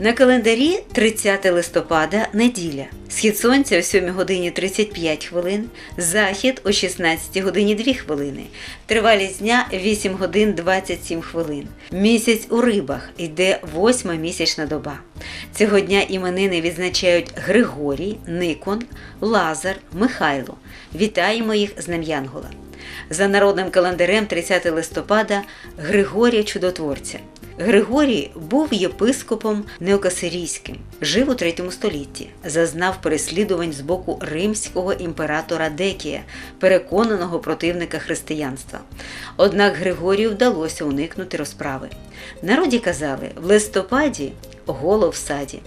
На календарі 30 листопада неділя. Схід сонця о 7 годині 35 хвилин, захід о 16 годині 2 хвилини. Тривалість дня 8 годин 27 хвилин. Місяць у рибах йде восьма місячна доба. Цього дня іменини відзначають Григорій, Никон, Лазар, Михайло. Вітаємо їх з Днем Янгола. За народним календарем 30 листопада Григорія Чудотворця. Григорій був єпископом неокасирійським, жив у третьому столітті, зазнав переслідувань з боку римського імператора Декія, переконаного противника християнства. Однак Григорію вдалося уникнути розправи. Народі казали, в листопаді голов в саді,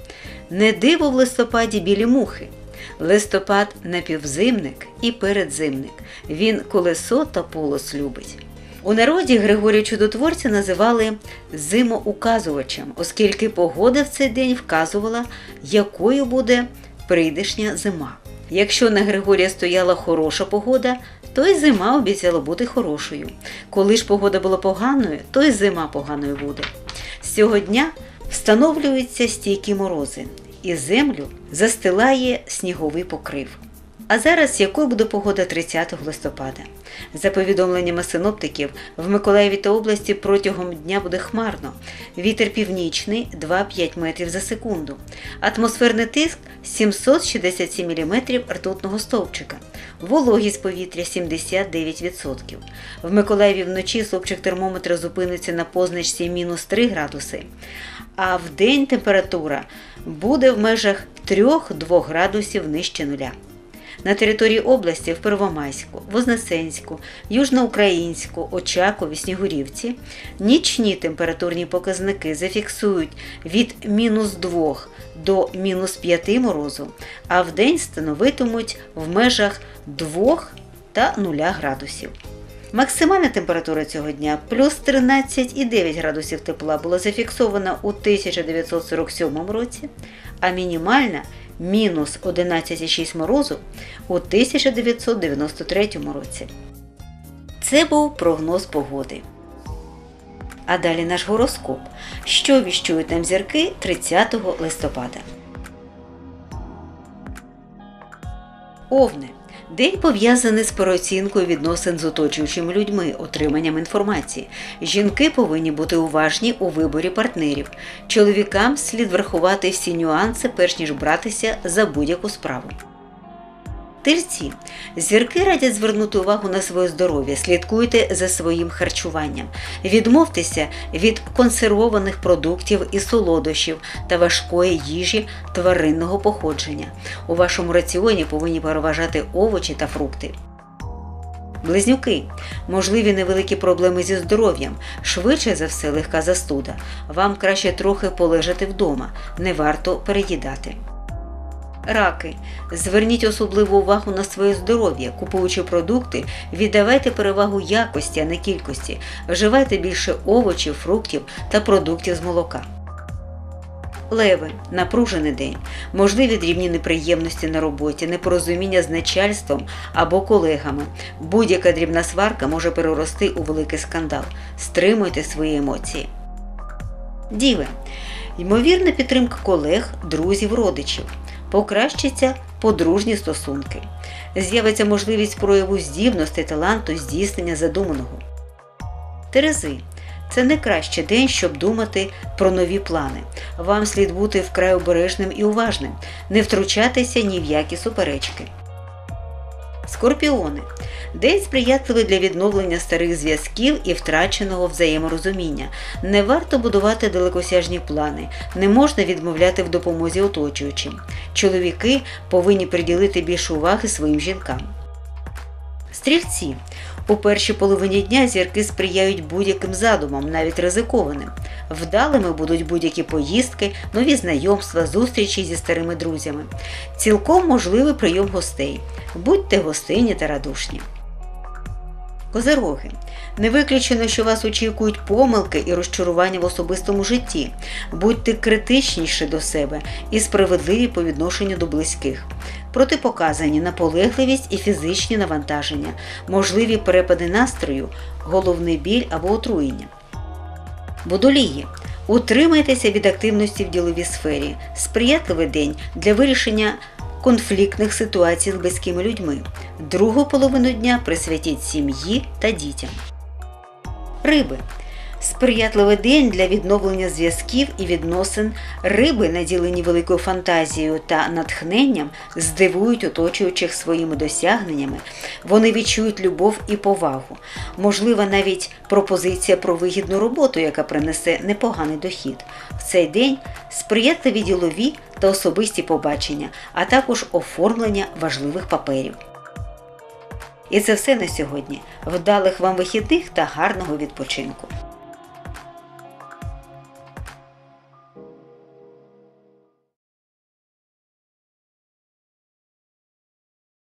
не диво в листопаді білі мухи. Листопад напівзимник і передзимник. Він колесо та полос любить. У народі Григорія Чудотворця називали зимоуказувачем, оскільки погода в цей день вказувала, якою буде прийдешня зима. Якщо на Григорія стояла хороша погода, то й зима обіцяла бути хорошою. Коли ж погода була поганою, то й зима поганою буде. З цього дня встановлюються стійкі морози, і землю застилає сніговий покрив. А зараз якою буде погода 30 листопада? За повідомленнями синоптиків, в Миколаєві та області протягом дня буде хмарно. Вітер північний 2-5 метрів за секунду. Атмосферний тиск 767 мм ртутного стовпчика. Вологість повітря 79%. В Миколаєві вночі стовпчик термометра зупиниться на позначці мінус 3 градуси. А в день температура буде в межах 3-2 градусів нижче нуля. На території області в Первомайську, Вознесенську, Южноукраїнську, Очакові, Снігурівці нічні температурні показники зафіксують від мінус 2 до мінус 5 морозу, а в день становитимуть в межах 2 та 0 градусів. Максимальна температура цього дня плюс 13,9 градусів тепла була зафіксована у 1947 році, а мінімальна мінус 11,6 морозу у 1993 році. Це був прогноз погоди. А далі наш гороскоп. Що віщують нам зірки 30 листопада. Овне. День пов'язаний з переоцінкою відносин з оточуючими людьми, отриманням інформації. Жінки повинні бути уважні у виборі партнерів. Чоловікам слід врахувати всі нюанси, перш ніж братися за будь-яку справу. Тельці. Зірки радять звернути увагу на своє здоров'я, слідкуйте за своїм харчуванням, відмовтеся від консервованих продуктів і солодощів та важкої їжі тваринного походження. У вашому раціоні повинні переважати овочі та фрукти. Близнюки. Можливі невеликі проблеми зі здоров'ям, швидше за все легка застуда. Вам краще трохи полежати вдома, не варто переїдати. Раки. Зверніть особливу увагу на своє здоров'я, купуючи продукти, віддавайте перевагу якості, а не кількості. Вживайте більше овочів, фруктів та продуктів з молока. Леви напружений день, можливі дрібні неприємності на роботі, непорозуміння з начальством або колегами. Будь-яка дрібна сварка може перерости у великий скандал. Стримуйте свої емоції. Діви. Ймовірна підтримка колег, друзів, родичів покращаться подружні стосунки, з'явиться можливість прояву здібності, таланту, здійснення задуманого. Терези це не кращий день, щоб думати про нові плани. Вам слід бути вкрай обережним і уважним, не втручатися ні в які суперечки. Скорпіони день сприятливий для відновлення старих зв'язків і втраченого взаєморозуміння. Не варто будувати далекосяжні плани, не можна відмовляти в допомозі оточуючим. Чоловіки повинні приділити більше уваги своїм жінкам. Стрільці у першій половині дня зірки сприяють будь-яким задумам, навіть ризикованим. Вдалими будуть будь-які поїздки, нові знайомства, зустрічі зі старими друзями. Цілком можливий прийом гостей. Будьте гостинні та радушні. Козероги. Не виключено, що вас очікують помилки і розчарування в особистому житті. Будьте критичніші до себе і справедливі по відношенню до близьких. Протипоказані наполегливість і фізичні навантаження, можливі перепади настрою, головний біль або отруєння. Водолії. Утримайтеся від активності в діловій сфері. Сприятливий день для вирішення конфліктних ситуацій з близькими людьми. Другу половину дня присвятіть сім'ї та дітям. Риби. Сприятливий день для відновлення зв'язків і відносин. Риби, наділені великою фантазією та натхненням, здивують оточуючих своїми досягненнями. Вони відчують любов і повагу. Можлива навіть пропозиція про вигідну роботу, яка принесе непоганий дохід. В цей день сприятливі ділові та особисті побачення, а також оформлення важливих паперів. І це все на сьогодні. Вдалих вам вихідних та гарного відпочинку!